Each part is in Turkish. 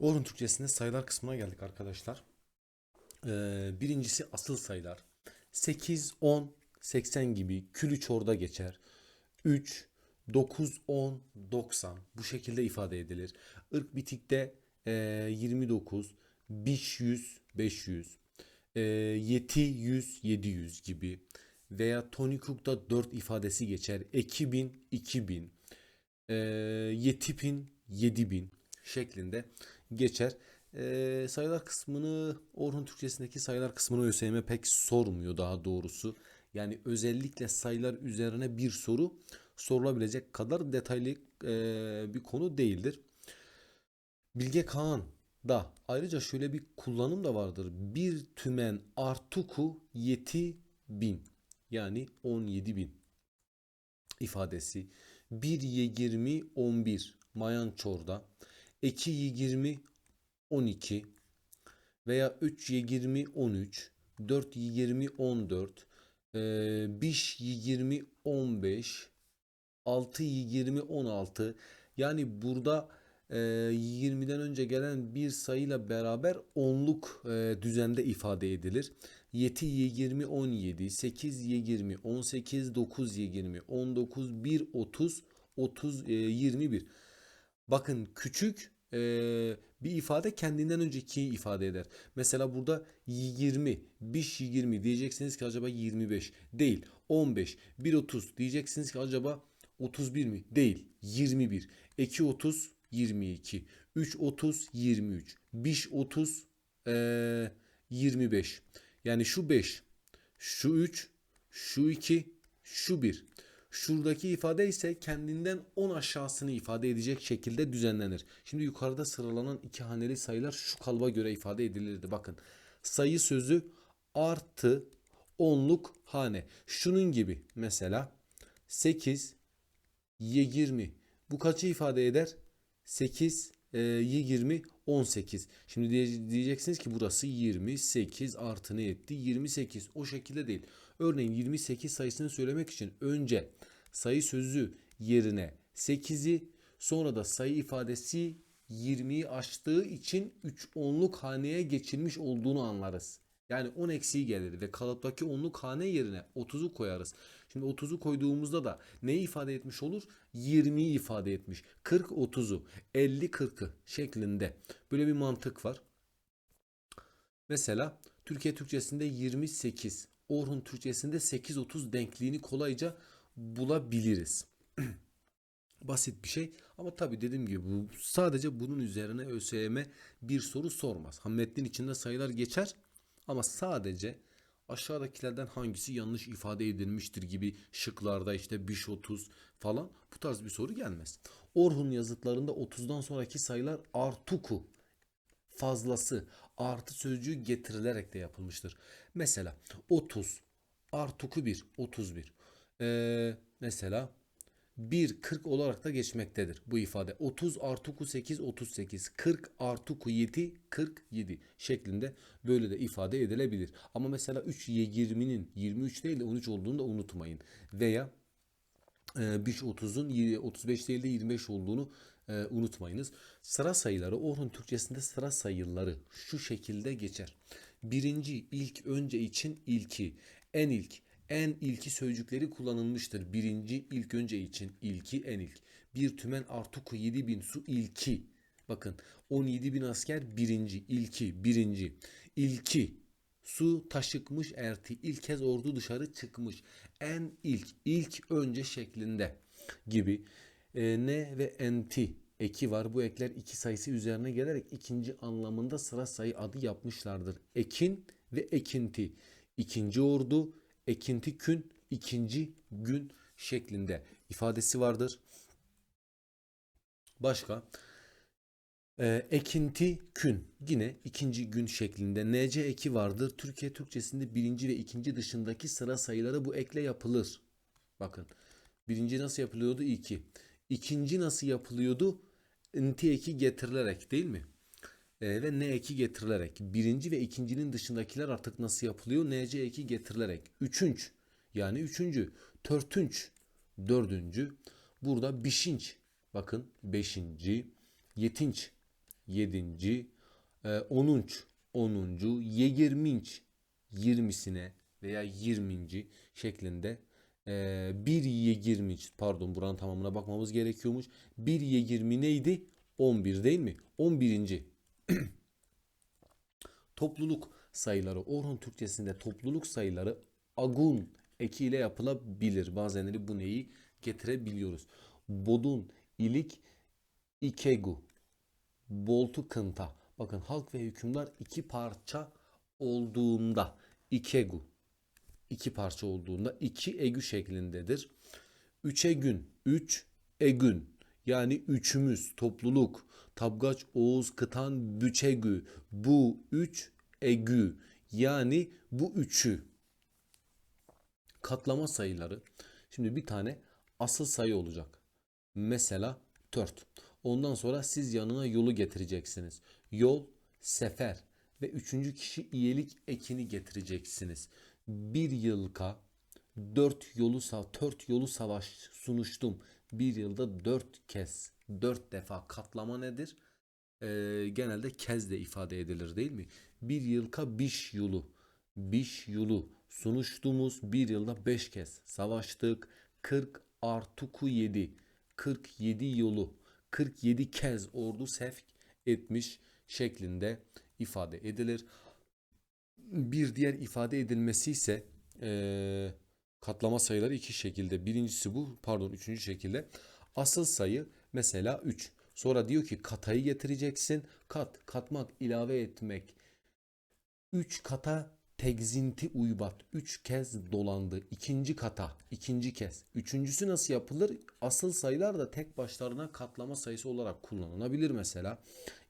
Orhun Türkçesinde sayılar kısmına geldik arkadaşlar. Ee, birincisi asıl sayılar. 8, 10, 80 gibi külü çorda geçer. 3, 9, 10, 90 bu şekilde ifade edilir. Irk bitikte e, 29, biş 100, 500, e, yeti 100, 700 gibi veya tonikukta 4 ifadesi geçer. Ekibin, 2000, e, yetipin, 7000 şeklinde geçer. E, sayılar kısmını Orhun Türkçesindeki sayılar kısmını ÖSYM pek sormuyor daha doğrusu. Yani özellikle sayılar üzerine bir soru sorulabilecek kadar detaylı e, bir konu değildir. Bilge Kağan da ayrıca şöyle bir kullanım da vardır. Bir tümen artuku yeti bin yani 17 bin ifadesi. Bir yigirmi 11 mayan çorda. 2 yigirmi 12 veya 3 yigirmi 13 4 yigirmi 14 5 yigirmi 15 6 yigirmi 16 yani burada e, 20'den önce gelen bir sayıyla beraber onluk e, düzende ifade edilir. 7 20 17 8 20 18 9 20 19 1 30 30 e, 21 Bakın küçük e, bir ifade kendinden önceki ifade eder. Mesela burada 20, 5 20 diyeceksiniz ki acaba 25 değil. 15, 1 30 diyeceksiniz ki acaba 31 mi? Değil. 21. 2 30 22. 3 30 23. 5 30 e, 25. Yani şu 5, şu 3, şu 2, şu 1. Şuradaki ifade ise kendinden 10 aşağısını ifade edecek şekilde düzenlenir. Şimdi yukarıda sıralanan iki haneli sayılar şu kalıba göre ifade edilirdi. Bakın sayı sözü artı onluk hane. Şunun gibi mesela 8, 20. Bu kaçı ifade eder? 8, e, 20, 18. Şimdi diye- diyeceksiniz ki burası 28 artı ne etti? 28. O şekilde değil. Örneğin 28 sayısını söylemek için önce sayı sözü yerine 8'i sonra da sayı ifadesi 20'yi aştığı için 3 onluk haneye geçilmiş olduğunu anlarız. Yani 10 eksiği gelir ve kalıptaki onluk hane yerine 30'u koyarız. Şimdi 30'u koyduğumuzda da neyi ifade etmiş olur? 20'yi ifade etmiş. 40 30'u, 50 40'ı şeklinde. Böyle bir mantık var. Mesela Türkiye Türkçesinde 28, Orhun Türkçesinde 8-30 denkliğini kolayca bulabiliriz. Basit bir şey ama tabii dediğim gibi bu sadece bunun üzerine ÖSYM bir soru sormaz. Ha içinde sayılar geçer ama sadece aşağıdakilerden hangisi yanlış ifade edilmiştir gibi şıklarda işte biş 30 falan bu tarz bir soru gelmez. Orhun yazıtlarında 30'dan sonraki sayılar artuku fazlası artı sözcüğü getirilerek de yapılmıştır. Mesela 30 artuku 1 31. Ee, mesela 1 40 olarak da geçmektedir bu ifade. 30 artı 8 38 40 artı 7 47 şeklinde böyle de ifade edilebilir. Ama mesela 3 20'nin 23 değil de 13 olduğunu da unutmayın. Veya e, Biş 30'un 35 değil de 25 olduğunu e, unutmayınız. Sıra sayıları Orhun Türkçesinde sıra sayıları şu şekilde geçer. Birinci ilk önce için ilki en ilk en ilki sözcükleri kullanılmıştır. Birinci ilk önce için ilki en ilk. Bir tümen artuku 7 bin su ilki. Bakın 17 bin asker birinci ilki birinci ilki su taşıkmış erti ilk kez ordu dışarı çıkmış en ilk ilk önce şeklinde gibi e, ne ve enti eki var. Bu ekler iki sayısı üzerine gelerek ikinci anlamında sıra sayı adı yapmışlardır. Ekin ve ekinti. İkinci ordu, ekinti kün, ikinci gün şeklinde ifadesi vardır. Başka ee, ekinti kün yine ikinci gün şeklinde nc eki vardır. Türkiye Türkçesinde birinci ve ikinci dışındaki sıra sayıları bu ekle yapılır. Bakın birinci nasıl yapılıyordu? İki. İkinci nasıl yapılıyordu? Nti eki getirilerek değil mi? Ee, ve ne eki getirilerek. Birinci ve ikincinin dışındakiler artık nasıl yapılıyor? nc eki getirilerek. Üçünç yani üçüncü. Törtünç dördüncü. Burada beşinç bakın beşinci. Yetinç 7. E, 10. 10. Yegirminç 20'sine veya 20. şeklinde e, bir yegirminç pardon buranın tamamına bakmamız gerekiyormuş. Bir yegirmi neydi? 11 değil mi? 11. Topluluk sayıları Orhun Türkçesinde topluluk sayıları agun eki ile yapılabilir. Bazenleri bu neyi getirebiliyoruz. Bodun, ilik, ikegu, boltu kınta. Bakın halk ve hükümdar iki parça olduğunda ikegu iki parça olduğunda iki egü şeklindedir. Üçe gün, üç egün yani üçümüz topluluk. Tabgaç, Oğuz, Kıtan, Büçegü. Bu üç egü yani bu üçü. Katlama sayıları. Şimdi bir tane asıl sayı olacak. Mesela 4. Ondan sonra siz yanına yolu getireceksiniz. Yol, sefer ve üçüncü kişi iyilik ekini getireceksiniz. Bir yılka dört yolu dört yolu savaş sunuştum. Bir yılda dört kez, dört defa katlama nedir? Ee, genelde kezde ifade edilir değil mi? Bir yılka biş yolu, biş yolu sunuştuğumuz bir yılda beş kez savaştık. 40 artıku 7, 47 yolu, 47 kez ordu sevk etmiş şeklinde ifade edilir. Bir diğer ifade edilmesi ise eee, katlama sayıları iki şekilde. Birincisi bu, pardon üçüncü şekilde. Asıl sayı mesela 3. Sonra diyor ki katayı getireceksin. Kat, katmak, ilave etmek. 3 kata tegzinti uybat. 3 kez dolandı. İkinci kata. ikinci kez. Üçüncüsü nasıl yapılır? Asıl sayılar da tek başlarına katlama sayısı olarak kullanılabilir mesela.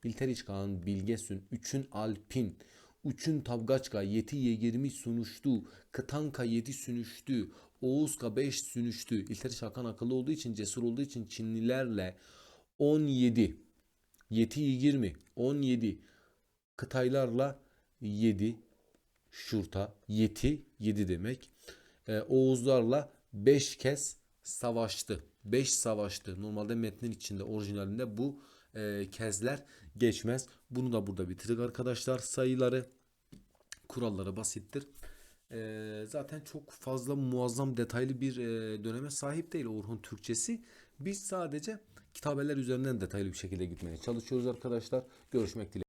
İlteriç Kağan Bilgesün. Üçün Alpin. Üçün Tabgaçka yeti yegirmi sunuştu. Kıtanka yedi sünüştü. Oğuzka beş sünüştü. İlteriç Hakan akıllı olduğu için cesur olduğu için Çinlilerle 17 yeti yigirmi 17 Kıtaylarla 7 şurta yeti 7 demek. Ee, Oğuzlarla 5 kez savaştı. 5 savaştı. Normalde metnin içinde orijinalinde bu e, kezler geçmez. Bunu da burada bitirdik arkadaşlar. Sayıları kuralları basittir. Ee, zaten çok fazla muazzam detaylı bir e, döneme sahip değil Orhun Türkçesi. Biz sadece kitabeler üzerinden detaylı bir şekilde gitmeye çalışıyoruz arkadaşlar. Görüşmek dileğiyle.